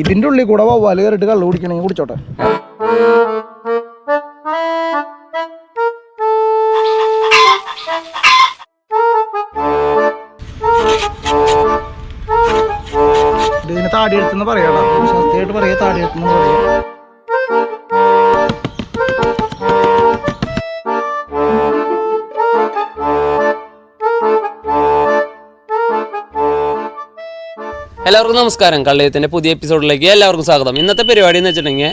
ഇതിന്റെ ഉള്ളിൽ കൂടെ വവ്വാൽ കയറിട്ട് കള്ളു കുടിക്കണമെങ്കിൽ കുടിച്ചോട്ടെ. എല്ലാവർക്കും നമസ്കാരം. കള്ളയത്തിന്റെ പുതിയ എപ്പിസോഡിലേക്ക് എല്ലാവർക്കും സ്വാഗതം. ഇന്നത്തെ പരിപാടി എന്ന് വെച്ചിട്ടുണ്ടെങ്കിൽ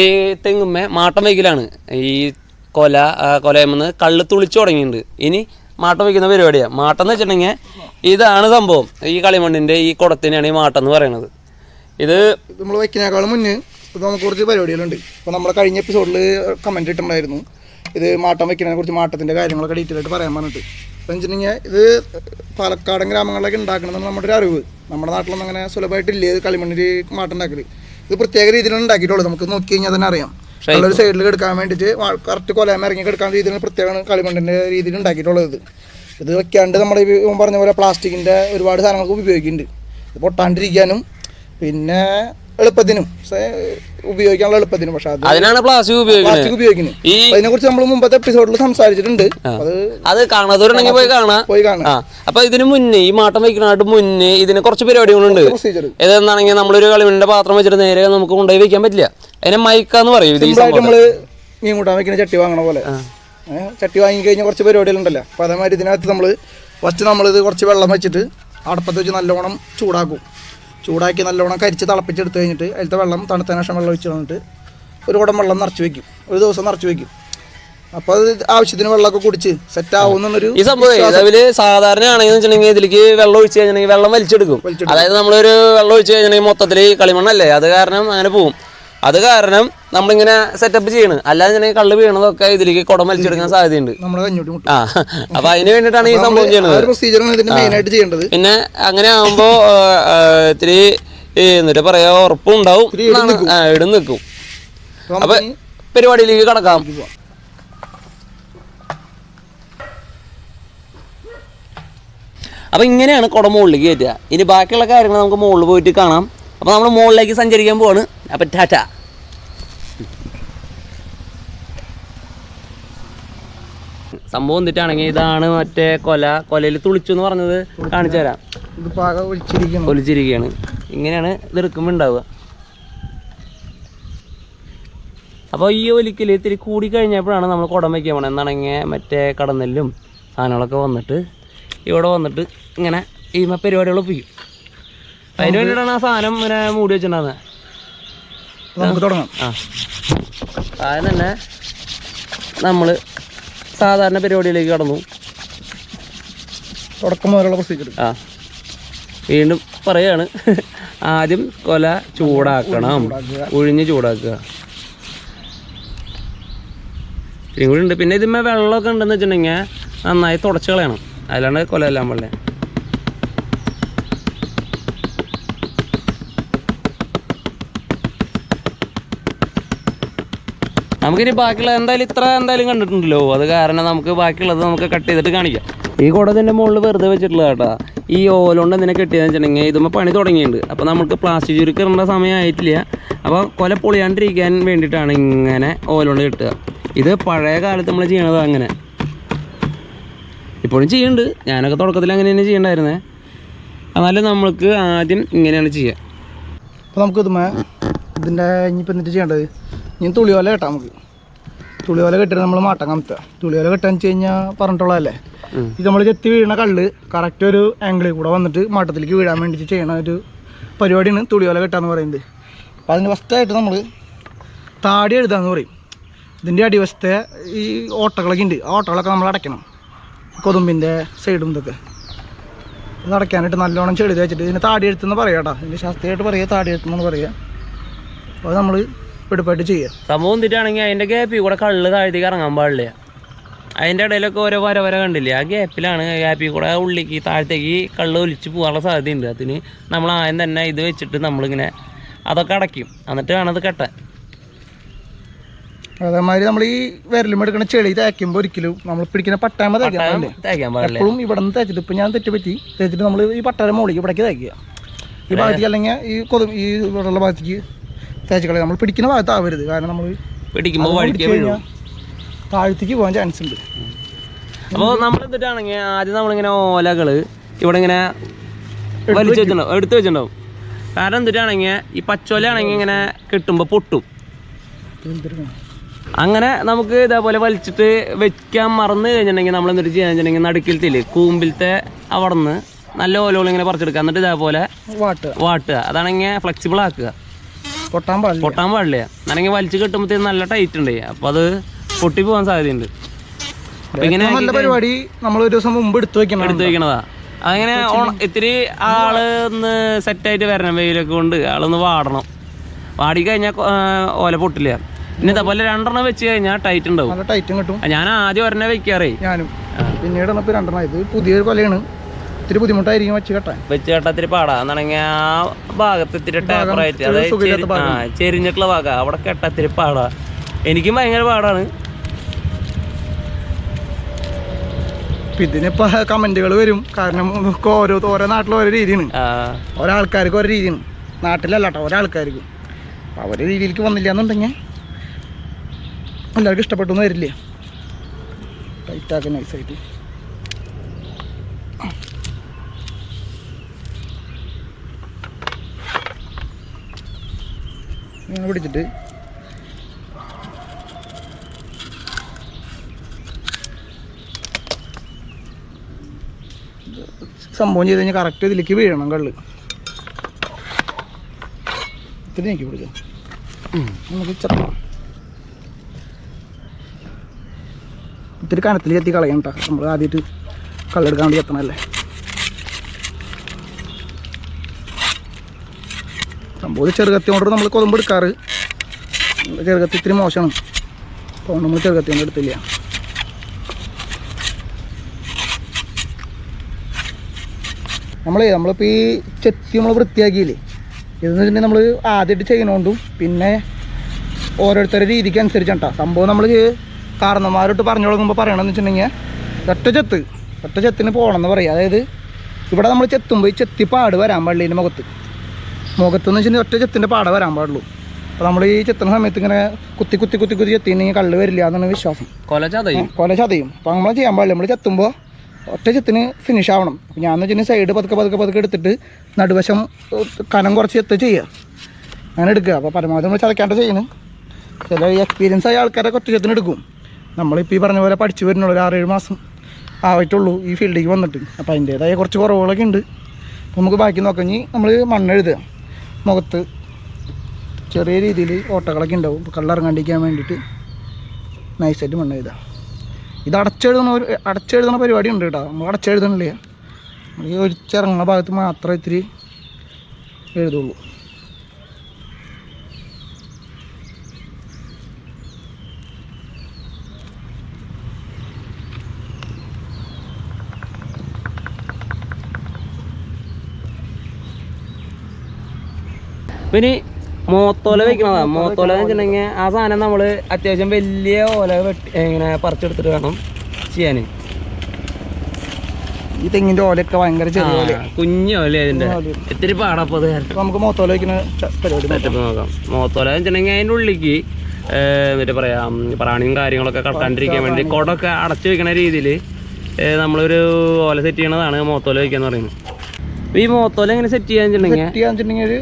ഈ തെങ്ങുമ്മേ മാട്ടം വയ്ക്കലാണ്. ഈ കൊല കൊലയമ്മന്ന് കള്ള് തുളിച്ചു തുടങ്ങിയിട്ടുണ്ട്. ഇനി മാട്ടം വയ്ക്കുന്ന പരിപാടിയാണ് മാട്ടം എന്ന് വെച്ചിട്ടുണ്ടെങ്കിൽ ഇതാണ് സംഭവം. ഈ കളിമണ്ണിന്റെ ഈ കുടത്തിനാണ് ഈ മാട്ടം എന്ന് പറയുന്നത്. ഇത് നമ്മൾ വയ്ക്കുന്നേക്കാളും മുന്നേ ഇപ്പോൾ നമുക്ക് കുറച്ച് പരിപാടികളുണ്ട്. ഇപ്പോൾ നമ്മൾ കഴിഞ്ഞ എപ്പിസോഡിൽ കമന്റ് ഇട്ടിട്ടുണ്ടായിരുന്നു. ഇത് മാട്ടം വയ്ക്കുന്നതിനെ കുറിച്ച് മാട്ടത്തിന്റെ കാര്യങ്ങളൊക്കെ ഡീറ്റെയിൽ ആയിട്ട് പറയാൻ പറഞ്ഞിട്ട്. വെച്ചിട്ടുണ്ടെങ്കിൽ ഇത് പാലക്കാടൻ ഗ്രാമങ്ങളിലൊക്കെ ഉണ്ടാക്കണമെന്നാണ് നമ്മുടെ ഒരു അറിവ്. നമ്മുടെ നാട്ടിലൊന്നും അങ്ങനെ സുലഭമായിട്ടില്ല. ഇത് കളിമണ്ണിൽ മാട്ടം ഉണ്ടാക്കൽ ഇത് പ്രത്യേക രീതിയിലാണ് ഉണ്ടാക്കിയിട്ടുള്ളത് നമുക്ക് നോക്കി കഴിഞ്ഞാൽ തന്നെ അറിയാം. നല്ലൊരു സൈഡിൽ എടുക്കാൻ വേണ്ടിയിട്ട് കറക്റ്റ് കൊലയാമ ഇറങ്ങി എടുക്കാൻ രീതിയിൽ പ്രത്യേകമാണ് കളിമണ്ണിന്റെ രീതിയിൽ ഉണ്ടാക്കിയിട്ടുള്ളത് ഇത്. വെക്കാണ്ട് നമ്മൾ പറഞ്ഞ പോലെ പ്ലാസ്റ്റിക്കിന്റെ ഒരുപാട് സാധനങ്ങൾക്ക് ഉപയോഗിക്കുന്നുണ്ട്. ഇത് പൊട്ടാണ്ടിരിക്കാനും പിന്നെ എളുപ്പത്തിനും. ഉപയോഗിക്കാനുള്ള എളുപ്പത്തിനും. പക്ഷെ അത് അതിനാണ് പ്ലാസ്റ്റിക് പ്ലാസ്റ്റിക് ഉപയോഗിക്കുന്നത് ഈ അതിനെ കുറിച്ച് നമ്മൾ മുമ്പത്തെ എപ്പിസോഡിൽ സംസാരിച്ചിട്ടുണ്ട്. അത് അത് കാണാത്തവരുണ്ടെങ്കിൽ പോയി കാണാം. പോയി കാണാം. അപ്പൊ ഇതിന് മുന്നേ ഈ മാട്ടം വയ്ക്കുന്നതായിട്ട് മുന്നേ ഇതിന് കുറച്ച് പരിപാടികളുണ്ട് ഏതെന്നാണെങ്കിൽ നമ്മളൊരു കളിമണ്ണിന്റെ പാത്രം വെച്ചിട്ട് നേരെ നമുക്ക് കൊണ്ടുപോയി വെക്കാൻ പറ്റില്ല. അതിനെ മൈക്കാന്ന് പറയും നമ്മൾ മീൻ കൂട്ടാൻ വെക്കുന്ന ചട്ടി വാങ്ങണ പോലെ. ചട്ടി വാങ്ങി കഴിഞ്ഞാൽ കുറച്ച് പരിപാടികളുണ്ടല്ലോ അപ്പൊ അതേമാതിരി ഇതിനകത്ത് നമ്മൾ ഫസ്റ്റ് നമ്മളിത് കുറച്ച് വെള്ളം വെച്ചിട്ട് അടപ്പത്ത് വെച്ച് നല്ലോണം ചൂടാക്കും. ചൂടാക്കി നല്ലോണം കരിച്ച് തിളപ്പിച്ചെടുത്ത് കഴിഞ്ഞിട്ട് അതിലത്തെ വെള്ളം തണുത്തതിന് ശേഷം വെള്ളം ഒഴിച്ച് വന്നിട്ട് ഒരു കുടം വെള്ളം നിറച്ച് വെക്കും ഒരു ദിവസം നിറച്ച് വെക്കും അപ്പൊ അത് ആവശ്യത്തിന് വെള്ളമൊക്കെ കുടിച്ച് സെറ്റ് ആവുന്നൊരു ഈ സംഭവം സാധാരണ ആണെങ്കിൽ വെച്ചിട്ടുണ്ടെങ്കിൽ ഇതിലേക്ക് വെള്ളം ഒഴിച്ച് കഴിഞ്ഞിട്ടുണ്ടെങ്കിൽ വെള്ളം വലിച്ചെടുക്കും. അതായത് നമ്മളൊരു വെള്ളം ഒഴിച്ച് കഴിഞ്ഞിട്ടുണ്ടെങ്കിൽ മൊത്തത്തിൽ കളിമണ്ണല്ലേ? അത് കാരണം അങ്ങനെ പോവും. അത് കാരണം നമ്മളിങ്ങനെ സെറ്റപ്പ് ചെയ്യണ്. അല്ലാതെ ഇങ്ങനെ കള്ള് വീണതൊക്കെ ഇതിലേക്ക് കുടം വലിച്ചെടുക്കാൻ സാധ്യതയുണ്ട്. ആ അപ്പൊ അതിന് വേണ്ടിയിട്ടാണ് ഈ സംഭവം ചെയ്യണത്. പിന്നെ അങ്ങനെ ആകുമ്പോ ആ, ആ, ഇത്തിരി എന്നിട്ട് പറയാ ഉറപ്പും ഉണ്ടാവും. ഇടും നിൽക്കും. അപ്പൊ പരിപാടിയിലേക്ക് കടക്കാം. അപ്പൊ ഇങ്ങനെയാണ് കുട മുകളിലേക്ക് കയറ്റുക. ഇനി ബാക്കിയുള്ള കാര്യങ്ങൾ നമുക്ക് മുകളിൽ പോയിട്ട് കാണാം. അപ്പോൾ നമ്മൾ മുകളിലേക്ക് സഞ്ചരിക്കാൻ പോവാണ്. അപ്പം ടാറ്റ. സംഭവം എന്തിട്ടാണെങ്കിൽ ഇതാണ് മറ്റേ കൊല. കൊലയിൽ തുളിച്ചു എന്ന് പറഞ്ഞത് കാണിച്ചു തരാം. ഒലിച്ചിരിക്കുകയാണ് ഇങ്ങനെയാണ് ഇത് എടുക്കുമ്പോൾ ഉണ്ടാവുക. അപ്പോൾ ഈ ഒലിക്കൽ ഇത്തിരി കൂടി കഴിഞ്ഞപ്പോഴാണ് നമ്മൾ കുടം വയ്ക്കാൻ പോണത് എന്നാണെങ്കിൽ മറ്റേ കടന്നെല്ലും സാധനങ്ങളൊക്കെ വന്നിട്ട് ഇവിടെ വന്നിട്ട് ഇങ്ങനെ ഈ പരിപാടികൾ ഒപ്പിക്കും. അതിന് വേണ്ടിയിട്ടാണ് ആ സാധനം ഇങ്ങനെ മൂടി വെച്ചിട്ടുണ്ടാകുന്നത് നമുക്ക് തുടങ്ങാം. ആ. ആദ്യം തന്നെ നമ്മൾ സാധാരണ പരിപാടിയിലേക്ക് കടന്നു. തുടക്കം മുതലുള്ള പ്രൊസീജിയർ ആ. വീണ്ടും പറയാണ്. ആദ്യം കൊല ചൂടാക്കണം. ഒഴിഞ്ഞ് ചൂടാക്കുക. ഇത്തിരി കൂടി ഉണ്ട്. പിന്നെ ഇതിന്മേ വെള്ളമൊക്കെ ഉണ്ടെന്ന് വെച്ചിട്ടുണ്ടെങ്കിൽ നന്നായി തുടച്ച് കളയണം. അല്ലാണ്ട് കൊല എല്ലാം പാടില്ല നമുക്കിനി ബാക്കിയുള്ള എന്തായാലും ഇത്ര എന്തായാലും കണ്ടിട്ടുണ്ടല്ലോ. അത് കാരണം നമുക്ക് ബാക്കിയുള്ളത് നമുക്ക് കട്ട് ചെയ്തിട്ട് കാണിക്കാം. ഈ കുട ഇതിന്റെ മുകളിൽ വെറുതെ വെച്ചിട്ടുള്ള കേട്ടാ. ഈ ഓലോണ്ട് എന്തിനെ കെട്ടിയതെന്ന് വെച്ചിട്ടുണ്ടെങ്കിൽ ഇതുമ്പോൾ പണി തുടങ്ങിയിട്ടുണ്ട്. അപ്പോൾ നമുക്ക് പ്ലാസ്റ്റിക് ചുരുക്കിടേണ്ട സമയമായിട്ടില്ല അപ്പോൾ കൊല പൊളിയാണ്ടിരിക്കാൻ വേണ്ടിയിട്ടാണ് ഇങ്ങനെ ഓലോണ്ട് കെട്ടുക. ഇത് പഴയ കാലത്ത് നമ്മൾ ചെയ്യണത് അങ്ങനെ. ഇപ്പോഴും ചെയ്യുന്നുണ്ട്. ഞാനൊക്കെ തുടക്കത്തിൽ അങ്ങനെ തന്നെ ചെയ്യണ്ടായിരുന്നേ. എന്നാലും നമ്മൾക്ക് ആദ്യം ഇങ്ങനെയാണ് ചെയ്യുക അപ്പോൾ നമുക്ക് ഇതുമേ ഇതിന്റെ ഇനിയിപ്പോൾ എന്നിട്ട് ചെയ്യേണ്ടത്? ഇനി തുളിയോല കേട്ടാ നമുക്ക്. തുളിയോല കെട്ടിട്ട് നമ്മൾ മാട്ടം കമത്തുക. തുളിയോല കെട്ടാന്ന് വെച്ച് കഴിഞ്ഞാൽ പറഞ്ഞിട്ടുള്ളതല്ലേ? ഇത് നമ്മൾ ചെത്തി വീഴുന്ന കള്ള് കറക്റ്റ് ഒരു ആംഗിളിൽ കൂടെ വന്നിട്ട് മാട്ടത്തിലേക്ക് വീഴാൻ വേണ്ടിയിട്ട് ചെയ്യണ ഒരു പരിപാടിയാണ് തുളിയോല കെട്ടാന്ന് പറയുന്നത്. അപ്പോൾ അതിന് ഫസ്റ്റായിട്ട് നമ്മൾ താടി എഴുതാന്ന് പറയും. ഇതിന്റെ അടിവശത്തെ ഈ ഓട്ടകളൊക്കെ ഉണ്ട് ആ ഓട്ടകളൊക്കെ നമ്മൾ അടയ്ക്കണം. കൊതുമ്പിന്റെ സൈഡും ഇതൊക്കെ. ഇത് അടയ്ക്കാനായിട്ട് നല്ലോണം ചെളി വെച്ചിട്ട് ഇതിന് താടി എഴുത്തെന്ന് പറയാം കേട്ടോ ഇതിന്റെ ശാസ്ത്രീയമായിട്ട് പറയുക താടി എഴുത്തെന്ന് പറയുക അപ്പോൾ നമ്മൾ വെടുപ്പായിട്ട് ചെയ്യുക സംഭവം എന്നിട്ടാണെങ്കിൽ അതിന്റെ ഗ്യാപ്പിൽ കൂടെ കള്ള് താഴത്തേക്ക് ഇറങ്ങാൻ പാടില്ല. അതിന്റെ ഇടയിലൊക്കെ ഓരോ വര വര കണ്ടില്ലേ? ആ ഗ്യാപ്പിലാണ് ഗ്യാപ്പിൽ കൂടെ ഉള്ളിലേക്ക് താഴത്തേക്ക് കള്ള് ഒലിച്ച് പോകാനുള്ള സാധ്യതയുണ്ട്. അതിന് നമ്മൾ ആദ്യം തന്നെ ഇത് വെച്ചിട്ട് നമ്മളിങ്ങനെ അതൊക്കെ അടയ്ക്കും. എന്നിട്ട് വേണം അത് കെട്ടാൻ. അതേമാതിരി നമ്മൾ ഈ വിരലും എടുക്കുന്ന ചെളി തേക്കുമ്പോൾ ഒരിക്കലും നമ്മൾ പിടിക്കുന്ന പട്ടാമ തേക്കാൻ പാടില്ലേ. എപ്പോഴും ഇവിടെ നിന്ന് തേച്ചിട്ട് ഇപ്പം ഞാൻ തെറ്റ് പറ്റി. തേച്ചിട്ട് നമ്മൾ ഈ പട്ടാര മുകളിലേക്ക് ഇവിടേക്ക് തേക്കുക. ഈ ഭാഗത്തേക്ക് അല്ലെങ്കിൽ ഈ കൊതു ഈ ഇവിടെയുള്ള ഭാഗത്തേക്ക് തേച്ച് കളയാം നമ്മൾ പിടിക്കുന്ന ഭാഗത്താവരുത്. കാരണം നമ്മൾ പിടിക്കുമ്പോൾ വഴിക്ക് വീഴും. താഴത്തേക്ക് പോകാൻ ചാൻസ് ഉണ്ട്. അപ്പോൾ നമ്മൾ എന്നിട്ടാണെങ്കിൽ ആദ്യം നമ്മളിങ്ങനെ ഓലകൾ ഇവിടെ ഇങ്ങനെ വലിച്ചു വെച്ചിട്ടുണ്ടാവും. എടുത്തു വെച്ചിട്ടുണ്ടാവും. കാരണം എന്തിട്ടാണെങ്കിൽ ഈ പച്ചോലാണെങ്കിൽ ഇങ്ങനെ കിട്ടുമ്പോൾ പൊട്ടും. അങ്ങനെ നമുക്ക് ഇതേപോലെ വലിച്ചിട്ട് വെക്കാൻ മറന്നു കഴിഞ്ഞിട്ടുണ്ടെങ്കിൽ നമ്മൾ എന്നിട്ട് ചെയ്യാൻ വെച്ചിട്ടുണ്ടെങ്കിൽ നടുക്കിലത്തിൽ കൂമ്പിലത്തെ അവിടെ നിന്ന് നല്ല ഓലോളിങ്ങനെ ഇങ്ങനെ പറിച്ചെടുക്കുക. എന്നിട്ട് ഇതേപോലെ വാട്ടുക. വാട്ടുക. അതാണെങ്കിൽ ഫ്ലെക്സിബിൾ ആക്കുക. പൊട്ടാൻ പാടില്ല. പൊട്ടാൻ പാടില്ല. വലിച്ചു കെട്ടുമ്പോ നല്ല ടൈറ്റ് ഉണ്ട്. അപ്പൊ അത് പൊട്ടി പോവാൻ സാധ്യതയുണ്ട്. അപ്പൊ ഇങ്ങനെ നല്ല പരിപാടി നമ്മൾ ഒരു ദിവസം മുമ്പ് എടുത്തു വെക്കണം എടുത്തു വെക്കണതാ. അങ്ങനെ ഇത്തിരി ആൾ ഒന്ന് സെറ്റായിട്ട് വരണം വെയിലൊക്കെ കൊണ്ട്. ആളൊന്ന് വാടണം. വാടി കഴിഞ്ഞാൽ ഓല പൊട്ടില്ല. പിന്നെ ഇതേപോലെ രണ്ടെണ്ണം വെച്ച് കഴിഞ്ഞാൽ ടൈറ്റ് ഉണ്ടാവും. ടൈറ്റും കിട്ടും. ഞാൻ ആദ്യം ഒരെണ്ണം വെക്കാറേ. ഞാനും. പിന്നീട് രണ്ടെണ്ണം. ഇത് പുതിയൊരു കൊലയാണ്. ഇത്തിരി ബുദ്ധിമുട്ടായിരിക്കും വെച്ച് കെട്ടാൻ. വെച്ച് കെട്ടാൻ ഇത്തിരി പാടാ. എന്നാണെങ്കിൽ ആ ഭാഗത്ത് ഇത്തിരി ടേപ്പറായിട്ട് അതായത് ചെരിഞ്ഞിട്ടുള്ള ഭാഗം. അവിടെ കെട്ടാൻ ഇത്തിരി പാടാ. എനിക്കും ഭയങ്കര പാടാണ്. ഇപ്പം കമന്റുകൾ വരും. കാരണം ഓരോ ഓരോ നാട്ടിലും ഓരോ രീതിയാണ്. ഓരോ ആൾക്കാർക്ക് ഓരോ രീതിയാണ്. നാട്ടിലല്ല കേട്ടോ ഓരോ ആൾക്കാർക്ക്. അപ്പോൾ അവരുടെ രീതിയിലേക്ക് വന്നില്ല എന്നുണ്ടെങ്കിൽ എല്ലാവർക്കും ഇഷ്ടപ്പെട്ടു വരില്ല? ടൈറ്റാക്കി നൈസായിട്ട് പിടിച്ചിട്ട്. സംഭവം ചെയ്ത് കഴിഞ്ഞാൽ കറക്റ്റ് ഇതിലേക്ക് വീഴണം കള്ള്. ഇത്ര എനിക്ക് പിടിക്കാം നമുക്ക് ഇത്തിരി കനത്തിൽ ചെത്തി കളയണ്ട നമ്മൾ ആദ്യമായിട്ട് കള്ളെടുക്കാൻ വേണ്ടി ചെത്തണല്ലേ സംഭവം ചെറുകത്തി കൊണ്ട് നമ്മൾ കൊതുമ്പ് എടുക്കാറ്. ചെറുകത്തി ഇത്തിരി മോശമാണ്. അപ്പോൾ നമ്മൾ ചെറുകത്തി കൊണ്ട് എടുത്തില്ല. നമ്മളേ നമ്മളിപ്പോൾ ഈ ചെത്തി നമ്മൾ വൃത്തിയാക്കിയില്ലേ? ഇതെന്ന് വെച്ചിട്ടുണ്ടെങ്കിൽ നമ്മൾ ആദ്യമായിട്ട് ചെയ്യണോണ്ടും പിന്നെ ഓരോരുത്തരുടെ രീതിക്ക് അനുസരിച്ചാണ് സംഭവം നമ്മൾ കാരണന്മാരോട്ട് പറഞ്ഞു തുടങ്ങുമ്പോൾ പറയണമെന്ന് വെച്ചിട്ടുണ്ടെങ്കിൽ ഒറ്റ ചെത്ത് ഒറ്റ ചെത്തിന് പോകണമെന്ന് പറയുക അതായത് ഇവിടെ നമ്മൾ ചെത്തുമ്പോൾ ഈ ചെത്തി പാട് വരാൻ പള്ളീന്റെ മുഖത്ത്. മുഖത്തെന്ന് വെച്ചാൽ ഒറ്റ ചെത്തിന്റെ പാട വരാൻ പാടുള്ളൂ. അപ്പോൾ നമ്മൾ ഈ ചെത്തുന്ന സമയത്ത് ഇങ്ങനെ കുത്തി കുത്തി കുത്തി കുത്തി ചെത്തിനെങ്കിൽ കള്ള് വരില്ല എന്നാണ് വിശ്വാസം. കൊല ചതയും. കൊല ചതയും. അപ്പോൾ നമ്മൾ ചെയ്യാൻ പാടില്ല. നമ്മൾ ചെത്തുമ്പോൾ ഒറ്റ ചെത്തിന് ഫിനിഷ് ആവണം. അപ്പോൾ ഞാൻ വെച്ചാൽ സൈഡ് പതുക്കെ പതുക്കെ പതുക്കെ എടുത്തിട്ട് നടുവശം കനം കുറച്ച് ചെത്ത് ചെയ്യുക അങ്ങനെ എടുക്കുക. അപ്പോൾ പരമാവധി നമ്മൾ ചതയ്ക്കാണ്ട് ചെയ്യുന്നു ചില എക്സ്പീരിയൻസ് ആയ ആൾക്കാരെ ഒറ്റ ചെത്തിന് എടുക്കും. നമ്മളിപ്പോൾ ഈ പറഞ്ഞ പോലെ പഠിച്ചു വരുന്നുള്ളൂ ഒരു ആറേഴ് മാസം ആയിട്ടുള്ളൂ ഈ ഫീൽഡിലേക്ക് വന്നിട്ട്. അപ്പോൾ അതിന്റേതായ കുറച്ച് കുറവുകളൊക്കെ ഉണ്ട്. അപ്പോൾ നമുക്ക് ബാക്കി നോക്കാം. ഇനി നമ്മൾ മണ്ണെഴുതുക മുഖത്ത് ചെറിയ രീതിയിൽ ഓട്ടകളൊക്കെ ഉണ്ടാവും. കള്ളിറങ്ങാണ്ടിരിക്കാൻ വേണ്ടിയിട്ട് നൈസായിട്ട് മണ്ണെഴുതുക ഇത് അടച്ചെഴുതുന്ന ഒരു അടച്ചെഴുതുന്ന പരിപാടി ഉണ്ട് കേട്ടോ. നമ്മൾ അടച്ചെഴുതണില്ല? ഈ ഒഴിച്ചിറങ്ങുന്ന ഭാഗത്ത് മാത്രമേ ഇത്തിരി എഴുതുള്ളൂ. പിന്നെ മോത്തോല വെക്കണതാ. മോത്തോല എന്ന് വെച്ചിട്ടുണ്ടെങ്കിൽ ആ സാധനം നമ്മൾ അത്യാവശ്യം വലിയ ഓല വെട്ടി ഇങ്ങനെ പറിച്ചെടുത്തിട്ട് വേണം ചെയ്യാൻ ഈ തെങ്ങിന്റെ ഓലയൊക്കെ ഭയങ്കര ചെറിയ കുഞ്ഞു ഓല ഓല. ഇത്തിരി പാടപ്പത് നമുക്ക് മോത്തോല വെക്കുന്ന പരിപാടി നോക്കാം. മോത്തോല വെച്ചിട്ടുണ്ടെങ്കിൽ അതിന്റെ ഉള്ളിക്ക് എന്നിട്ട് പറയാ പ്രാണിയും കാര്യങ്ങളൊക്കെ കടക്കാണ്ടിരിക്കാൻ വേണ്ടി കൊടൊക്കെ അടച്ചു വെക്കുന്ന രീതിയിൽ നമ്മളൊരു ഓല സെറ്റ് ചെയ്യണതാണ് മോത്തോല വെക്കാന്ന് പറയുന്നത്. ഈ മോത്തോല എങ്ങനെ സെറ്റ് ചെയ്യാന്ന് വെച്ചിട്ടുണ്ടെങ്കിൽ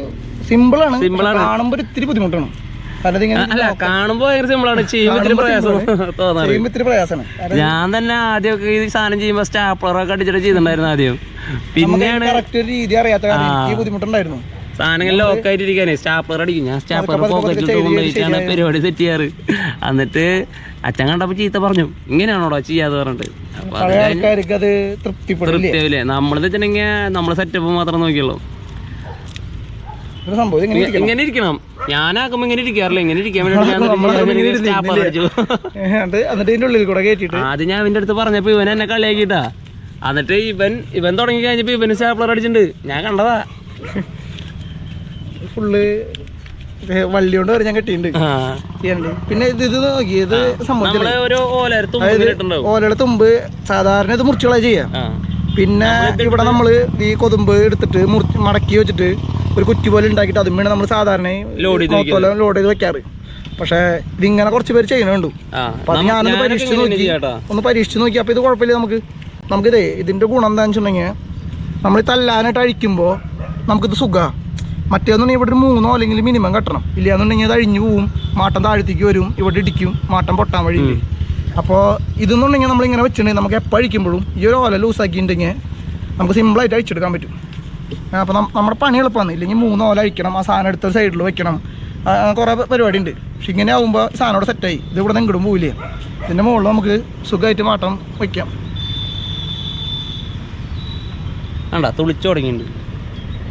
സിമ്പിളാണ് Simple ആണ്. കാണുമ്പോൾ ഇത്തിരി ബുദ്ധിമുട്ടാണ്. അല്ല കാണുമ്പോ ഭയങ്കര സിമ്പിളാണ് ചെയ്യുമ്പോ ഇത്തിരി പ്രയാസം തോന്നാറ് ഞാൻ തന്നെ ആദ്യമൊക്കെ ഈ സാധനം ചെയ്യുമ്പോ സ്റ്റാപ്ലറൊക്കെ അടിച്ചിട്ട് ചെയ്തിട്ടുണ്ടായിരുന്നു ആദ്യം. പിന്നെയാണ് രീതി അറിയാത്ത ബുദ്ധിമുട്ടുണ്ടായിരുന്നു. സാധനങ്ങൾ ലോക്ക് ആയിട്ടിരിക്കാനേ സ്റ്റാപ്ലർ അടിക്കും. ഞാൻ സ്റ്റാപ്ലർ പോക്കറ്റിൽ കൊണ്ടുപോയിട്ടാണ് പരിപാടി സെറ്റ് ചെയ്യാറ്. എന്നിട്ട് അച്ഛൻ കണ്ടപ്പോ ചീത്ത പറഞ്ഞു. ഇങ്ങനെയാണോടാ ചെയ്യാതെ പറഞ്ഞിട്ട്. അപ്പൊ തൃപ്തിപ്പെടില്ലേ? തൃപ്തിയാവില്ലേ? നമ്മളെന്ന് വെച്ചിട്ടുണ്ടെങ്കിൽ നമ്മളെ സെറ്റപ്പ് മാത്രം നോക്കിയുള്ളൂ. സംഭവം ഇങ്ങനെ ഇരിക്കണം. ഞാനാക്കുമ്പോ ഇങ്ങനെ ഇരിക്കാറില്ല? ഇങ്ങനെ ഇരിക്കാൻ വേണ്ടി എന്നിട്ട് ഉള്ളിൽ കൂടെ ആദ്യം ഞാൻ ഇവന്റെ അടുത്ത് പറഞ്ഞപ്പോ ഇവൻ എന്നെ കളിയാക്കിട്ടാ എന്നിട്ട് ഇവൻ ഇവൻ തുടങ്ങി കഴിഞ്ഞപ്പോ ഇവന് സ്റ്റാപ്ലർ അടിച്ചിട്ടുണ്ട്. ഞാൻ കണ്ടതാ. ഫുള്ള് വള്ളി കൊണ്ട് വരെ ഞാൻ കെട്ടിയിട്ടുണ്ട്. പിന്നെ ഇത് ഇത് നോക്കി ഇത് സംഭവിച്ചില്ല നമ്മൾ ഒരു ഓലരത്തും ഇട്ടുണ്ടാവും ഓലയുടെ തുമ്പ് സാധാരണ ഇത് മുറിച്ചുകളാ ചെയ്യാം. പിന്നെ ഇവിടെ നമ്മൾ ഈ കൊതുമ്പ് എടുത്തിട്ട് മുറി മടക്കി വെച്ചിട്ട് ഒരു കുറ്റി പോലെ ഉണ്ടാക്കിയിട്ട് അതുമ്മയാണ് നമ്മൾ സാധാരണ ലോഡ് ചെയ്ത് ലോഡ് ചെയ്ത് വെക്കാറ്. പക്ഷേ ഇതിങ്ങനെ കുറച്ച് പേര് അപ്പൊ അത് നമ്മ- ഞാനൊന്ന് പരീക്ഷിച്ച് നോക്കി. ഒന്ന് പരീക്ഷിച്ച് നോക്കി. അപ്പൊ ഇത് കുഴപ്പമില്ല നമുക്ക് നമുക്കിതേ ഇതിന്റെ ഗുണം എന്താണെന്ന് വെച്ചിട്ടുണ്ടെങ്കിൽ നമ്മൾ തല്ലാനായിട്ട് അഴിക്കുമ്പോൾ നമുക്കിത് സുഖമാണ് മറ്റേന്നുണ്ടെങ്കിൽ ഇവിടെ ഒരു മൂന്നോ അല്ലെങ്കിൽ മിനിമം കെട്ടണം. ഇല്ലയെന്നുണ്ടെങ്കിൽ അത് അഴിഞ്ഞു പോവും മാട്ടം താഴത്തേക്ക് വരും ഇവിടെ ഇടിക്കും മാട്ടം പൊട്ടാൻ വഴിയില്ലേ. അപ്പോൾ ഇതെന്നുണ്ടെങ്കിൽ നമ്മളിങ്ങനെ വെച്ചിട്ടുണ്ടെങ്കിൽ നമുക്ക് എപ്പോൾ അഴിക്കുമ്പോഴും ഈ ഒരു ഓല ലൂസാക്കിയിട്ടുണ്ടെങ്കിൽ നമുക്ക് സിമ്പിളായിട്ട് അഴിച്ചെടുക്കാൻ പറ്റും. അപ്പോൾ നമ്മുടെ പണി എളുപ്പമാണ് ഇല്ലെങ്കിൽ മൂന്ന് ഓല അഴിക്കണം ആ സാധനം എടുത്ത സൈഡിൽ വെക്കണം. കുറേ പരിപാടി ഉണ്ട് പക്ഷെ ഇങ്ങനെ ആകുമ്പോൾ സാധനം അവിടെ സെറ്റായി ഇത് ഇവിടെ നിന്ന് ഇങ്ങോട്ടും പോവില്ലേ. ഇതിന്റെ മുകളിൽ നമുക്ക് സുഖമായിട്ട് മാറ്റം വയ്ക്കാം വേണ്ട തുളിച്ചു തുടങ്ങിയിട്ടുണ്ട്.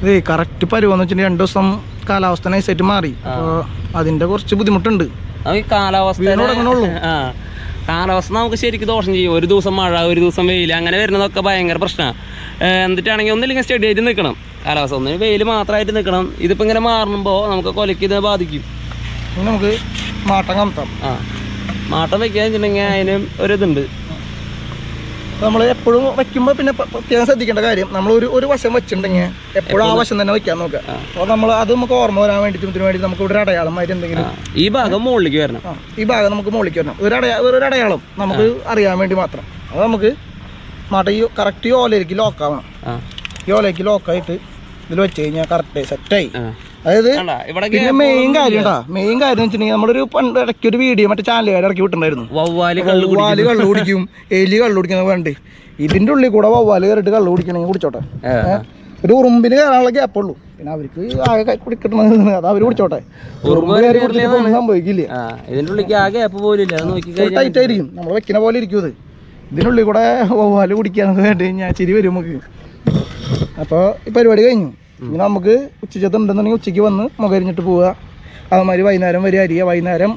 ഇത് കറക്റ്റ് പരുവെന്ന് വെച്ചിട്ടുണ്ടെങ്കിൽ രണ്ട് ദിവസം കാലാവസ്ഥ നൈസായിട്ട് മാറി. അപ്പോൾ അതിന്റെ കുറച്ച് ബുദ്ധിമുട്ടുണ്ട്. കാലാവസ്ഥ. കാലാവസ്ഥ നമുക്ക് ശരിക്കും ദോഷം ചെയ്യും. ഒരു ദിവസം മഴ ഒരു ദിവസം വെയിൽ അങ്ങനെ വരുന്നതൊക്കെ ഭയങ്കര പ്രശ്നമാണ് എന്നിട്ടാണെങ്കിൽ ഒന്നില്ലെങ്കിൽ സ്റ്റഡി ആയിട്ട് നിൽക്കണം കാലാവസ്ഥ. ഒന്നിന് വെയിൽ മാത്രമായിട്ട് നിൽക്കണം. ഇതിപ്പോൾ ഇങ്ങനെ മാറുമ്പോൾ നമുക്ക് കൊലയ്ക്ക് ഇത് ബാധിക്കും. നമുക്ക് മാട്ടം കമത്താം. ആ. മാട്ടം വെക്കുക വെച്ചിട്ടുണ്ടെങ്കിൽ അതിന് ഒരു ഇതുണ്ട് നമ്മൾ എപ്പോഴും വെക്കുമ്പോൾ പിന്നെ പ്രത്യേകം ശ്രദ്ധിക്കേണ്ട കാര്യം നമ്മൾ ഒരു ഒരു വശം വെച്ചിട്ടുണ്ടെങ്കിൽ എപ്പോഴും ആ വശം തന്നെ വെക്കാൻ നോക്കുക. അപ്പോൾ നമ്മൾ അത് നമുക്ക് ഓർമ്മ വരാൻ വേണ്ടിയിട്ട് ഇതിന് വേണ്ടി നമുക്ക് ഇവിടെ അടയാളം അടയാളമായിട്ട് എന്തെങ്കിലും ഈ ഭാഗം മുകളിലേക്ക് വരണം. ഈ ഭാഗം നമുക്ക് മുകളിലേക്ക് വരണം. ഒരു അടയാ ഒരു അടയാളം നമുക്ക് അറിയാൻ വേണ്ടി മാത്രം. അത് നമുക്ക് മാട്ട ഈ കറക്റ്റ് ഓലയിലേക്ക് ലോക്കാവണം ആ ഈ ഓലയ്ക്ക് ലോക്കായിട്ട് ഇതിൽ വെച്ച് കഴിഞ്ഞാൽ കറക്റ്റ് സെറ്റായി അതായത് പിന്നെ മെയിൻ കാര്യം കേട്ടോ മെയിൻ കാര്യം വെച്ചിട്ടുണ്ടെങ്കിൽ നമ്മളൊരു പണ്ട് ഇടയ്ക്ക് ഒരു വീഡിയോ മറ്റേ ചാനലുകാർ ഇറക്കി വിട്ടിട്ടുണ്ടായിരുന്നു. വവ്വാൽ കള്ളു വവ്വാൽ കള്ളു കുടിക്കും. എലി കള്ളു കുടിക്കുന്നത് വേണ്ടി ഇതിന്റെ ഉള്ളിൽ കൂടെ വവ്വാൽ കയറിട്ട് കള്ളു കുടിക്കണമെങ്കിൽ കുടിച്ചോട്ടെ? ഒരു ഉറുമ്പിന് കയറാനുള്ള ഗ്യാപ്പുള്ളൂ പിന്നെ അവർക്ക് ആകെ കൈ കുടിക്കണത് അത് അവർ കുടിച്ചോട്ടെ. ഉറുമ്പ് സംഭവിക്കില്ല. ഇതിന്റെ ഉള്ളിൽ ആകെ ഗ്യാപ്പ് പോലും ടൈറ്റ് ആയിരിക്കും. നമ്മൾ വെക്കുന്ന പോലെ ഇരിക്കും ഇത് ഇതിനുള്ളിൽ കൂടെ വവ്വാൽ കുടിക്കാൻ വേണ്ടി കഴിഞ്ഞാൽ ചിരി വരും നമുക്ക്. അപ്പോൾ ഈ പരിപാടി കഴിഞ്ഞു. ഇനി നമുക്ക് ഉച്ചച്ചത്ത് ഉണ്ടെന്നുണ്ടെങ്കിൽ ഉച്ചയ്ക്ക് വന്ന് മുഖരിഞ്ഞിട്ട് പോവുക. അതുമാതിരി വൈകുന്നേരം വരെ അരിയ വൈകുന്നേരം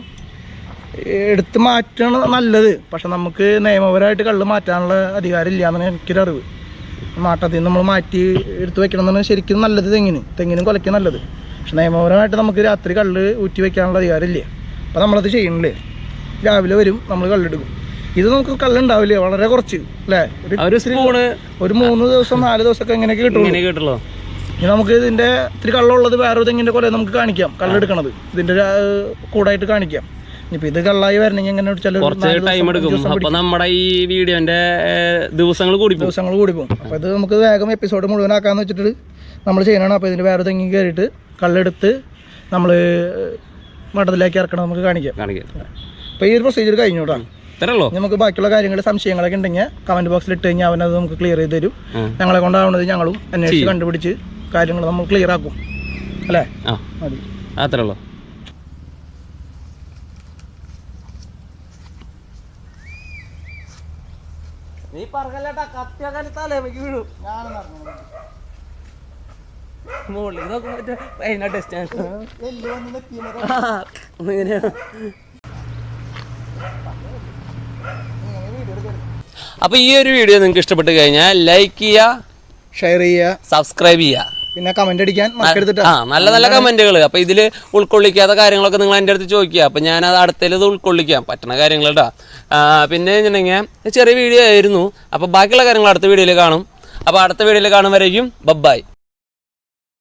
എടുത്ത് മാറ്റണം നല്ലത്. പക്ഷെ നമുക്ക് നിയമപരമായിട്ട് കള്ള് മാറ്റാനുള്ള അധികാരം ഇല്ല എന്നാണ് എനിക്കൊരു അറിവ്. നിന്ന് നമ്മൾ മാറ്റി എടുത്ത് വെക്കണം എന്നാണ് ശരിക്കും നല്ലത് തെങ്ങിന്. തെങ്ങിനും കൊലയ്ക്കും നല്ലത്. പക്ഷെ നിയമപരമായിട്ട് നമുക്ക് രാത്രി കള്ള് ഊറ്റി വെക്കാനുള്ള അധികാരം ഇല്ല അപ്പോൾ നമ്മളത് ചെയ്യണില്ലേ? രാവിലെ വരും നമ്മൾ കള്ളെടുക്കും ഇത് നമുക്ക് കല്ലുണ്ടാവില്ലേ? വളരെ കുറച്ച് അല്ലേ? ഒരു സ്പൂണ് ഒരു മൂന്ന് ദിവസം നാല് ദിവസമൊക്കെ എങ്ങനെയൊക്കെ കിട്ടും ഇങ്ങനെ കിട്ടുള്ളൂ. ഇനി നമുക്ക് ഇതിന്റെ ഇത്തിരി കള്ളുള്ളത് വേറെ തെങ്ങിന്റെ കുറെ നമുക്ക് കാണിക്കാം കള്ളെടുക്കണത് ഇതിന്റെ കൂടായിട്ട് കാണിക്കാം. ഇനിയിപ്പോ ഇത് കള്ളായി വരണമെങ്കിൽ എങ്ങനെ കുറച്ച് ടൈം എടുക്കും. ദിവസം അപ്പൊ നമ്മുടെ ഈ വീഡിയോന്റെ ദിവസങ്ങൾ കൂടി പോകും. ദിവസങ്ങൾ കൂടി പോകും. അപ്പോൾ ഇത് നമുക്ക് വേഗം എപ്പിസോഡ് മുഴുവനാക്കാന്ന് വെച്ചിട്ട് നമ്മൾ ചെയ്യണം അപ്പോൾ ഇതിന്റെ വേറെ തെങ്ങി കയറിയിട്ട് കള്ളെടുത്ത് നമ്മൾ മഠത്തിലേക്ക് ഇറക്കണം നമുക്ക് കാണിക്കാം. കാണിക്കാം. അപ്പോൾ ഈ ഒരു പ്രൊസീജിയർ കഴിഞ്ഞു കേട്ടോ. ഇത്രയുള്ളൂ ഇനി നമുക്ക് ബാക്കിയുള്ള കാര്യങ്ങൾ സംശയങ്ങളൊക്കെ ഉണ്ടെങ്കിൽ കമന്റ് ബോക്സിൽ ഇട്ട് കഴിഞ്ഞാൽ അവനത് നമുക്ക് ക്ലിയർ ചെയ്ത് തരും. ഞങ്ങളെ കൊണ്ടാവുന്നത് ഞങ്ങളും അന്വേഷിച്ച് കണ്ടുപിടിച്ച് കാര്യങ്ങൾ നമ്മൾ ക്ലിയർ ആക്കും. അല്ലേ? മതി. അത്രേ ഉള്ളൂ നീ പറഞ്ഞല്ലേട്ടാ കത്തിയാക്കാൻ തലേമയ്ക്ക് വീഴും. മുകളിൽ നോക്കുമ്പോ അതിനാ ടെസ്റ്റ് ഇങ്ങനെയാണ് അപ്പൊ ഈ ഒരു വീഡിയോ നിങ്ങൾക്ക് ഇഷ്ടപ്പെട്ട് കഴിഞ്ഞാൽ ലൈക്ക് ചെയ്യുക ഷെയർ ചെയ്യുക സബ്സ്ക്രൈബ് ചെയ്യുക. പിന്നെ കമന്റ് അടിക്കാൻ മറക്കരുതിട്ട് ആ നല്ല നല്ല കമന്റുകൾ അപ്പൊ ഇതിൽ ഉൾക്കൊള്ളിക്കാത്ത കാര്യങ്ങളൊക്കെ നിങ്ങൾ എന്റെ അടുത്ത് ചോദിക്കുക. അപ്പൊ ഞാൻ അത് അടുത്തത് ഉൾക്കൊള്ളിക്കാം. പറ്റണ കാര്യങ്ങൾ കേട്ടോ പിന്നെ വെച്ചിട്ടുണ്ടെങ്കിൽ ചെറിയ വീഡിയോ ആയിരുന്നു. അപ്പൊ ബാക്കിയുള്ള കാര്യങ്ങൾ അടുത്ത വീഡിയോയിൽ കാണും. അപ്പൊ അടുത്ത വീഡിയോയിൽ കാണും വരേക്കും. ബബ്ബായി